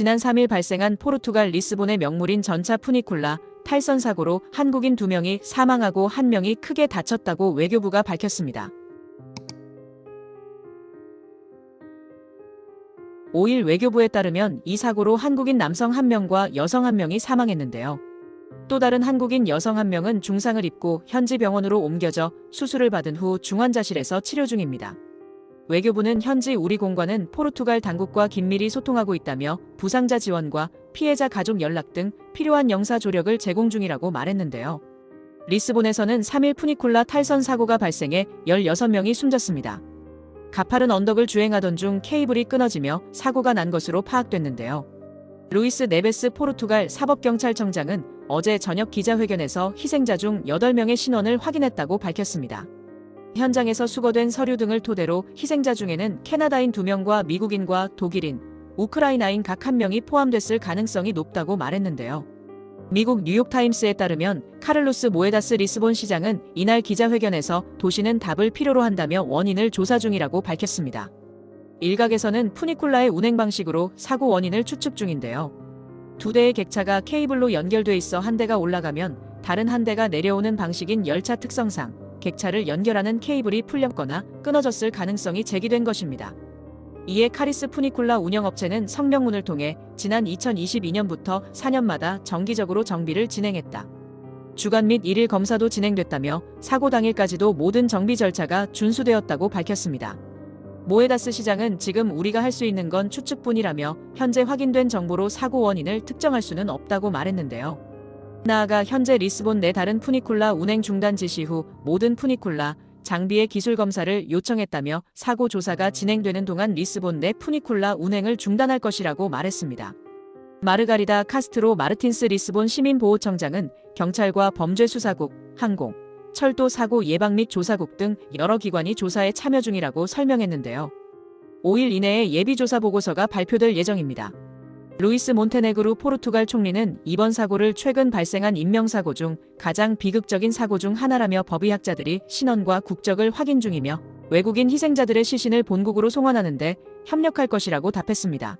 지난 3일 발생한 포르투갈 리스본의 명물인 전차 푸니쿨라 탈선 사고로 한국인 2명이 사망하고 1명이 크게 다쳤다고 외교부가 밝혔습니다. 5일 외교부에 따르면 이 사고로 한국인 남성 1명과 여성 1명이 사망했는데요. 또 다른 한국인 여성 1명은 중상을 입고 현지 병원으로 옮겨져 수술을 받은 후 중환자실에서 치료 중입니다. 외교부는 현지 우리 공관은 포르투갈 당국과 긴밀히 소통하고 있다며 부상자 지원과 피해자 가족 연락 등 필요한 영사 조력을 제공 중이라고 말했는데요. 리스본에서는 3일 푸니쿨라 탈선 사고가 발생해 16명이 숨졌습니다. 가파른 언덕을 주행하던 중 케이블이 끊어지며 사고가 난 것으로 파악됐는데요. 루이스 네베스 포르투갈 사법경찰청장은 어제 저녁 기자회견에서 희생자 중 8명의 신원을 확인했다고 밝혔습니다. 현장에서 수거된 서류 등을 토대로 희생자 중에는 캐나다인 2명과 미국인과 독일인, 우크라이나인 각 한 명이 포함됐을 가능성이 높다고 말했는데요. 미국 뉴욕타임스에 따르면 카를로스 모에다스 리스본 시장은 이날 기자회견에서 도시는 답을 필요로 한다며 원인을 조사 중이라고 밝혔습니다. 일각에서는 푸니쿨라의 운행 방식으로 사고 원인을 추측 중인데요. 두 대의 객차가 케이블로 연결돼 있어 한 대가 올라가면 다른 한 대가 내려오는 방식인 열차 특성상 객차를 연결하는 케이블이 풀렸거나 끊어졌을 가능성이 제기된 것입니다. 이에 카리스 푸니쿨라 운영업체는 성명문을 통해 지난 2022년부터 4년마다 정기적으로 정비를 진행했다. 주간 및 일일 검사도 진행됐다며 사고 당일까지도 모든 정비 절차가 준수되었다고 밝혔습니다. 모에다스 시장은 지금 우리가 할 수 있는 건 추측뿐이라며 현재 확인된 정보로 사고 원인을 특정할 수는 없다고 말했는데요. 나아가 현재 리스본 내 다른 푸니쿨라 운행 중단 지시 후 모든 푸니쿨라 장비의 기술 검사를 요청했다며 사고 조사가 진행되는 동안 리스본 내 푸니쿨라 운행을 중단할 것이라고 말했습니다. 마르가리다 카스트로 마르틴스 리스본 시민보호청장은 경찰과 범죄수사국, 항공, 철도 사고 예방 및 조사국 등 여러 기관이 조사에 참여 중이라고 설명했는데요. 5일 이내에 예비조사 보고서가 발표될 예정입니다. 루이스 몬테네그루 포르투갈 총리는 이번 사고를 최근 발생한 인명사고 중 가장 비극적인 사고 중 하나라며 법의학자들이 신원과 국적을 확인 중이며 외국인 희생자들의 시신을 본국으로 송환하는데 협력할 것이라고 답했습니다.